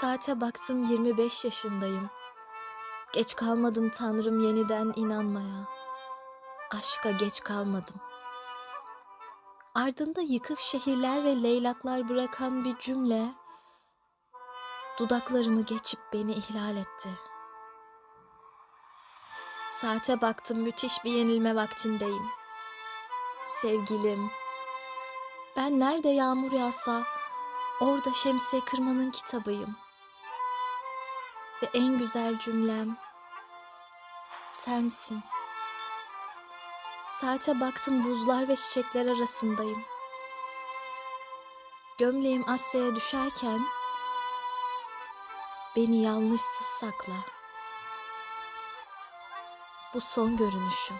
Saate baktım 25 yaşındayım. Geç kalmadım Tanrım yeniden inanmaya. Aşka geç kalmadım. Ardında yıkık şehirler ve leylaklar bırakan bir cümle dudaklarımı geçip beni ihlal etti. Saate baktım müthiş bir yenilme vaktindeyim. Sevgilim, ben nerede yağmur yağsa orada şemsiye kırmanın kitabıyım. Ve en güzel cümlem sensin. Saate baktım buzlar ve çiçekler arasındayım. Gömleğim Asya'ya düşerken beni yanlışsız sakla. Bu son görünüşüm.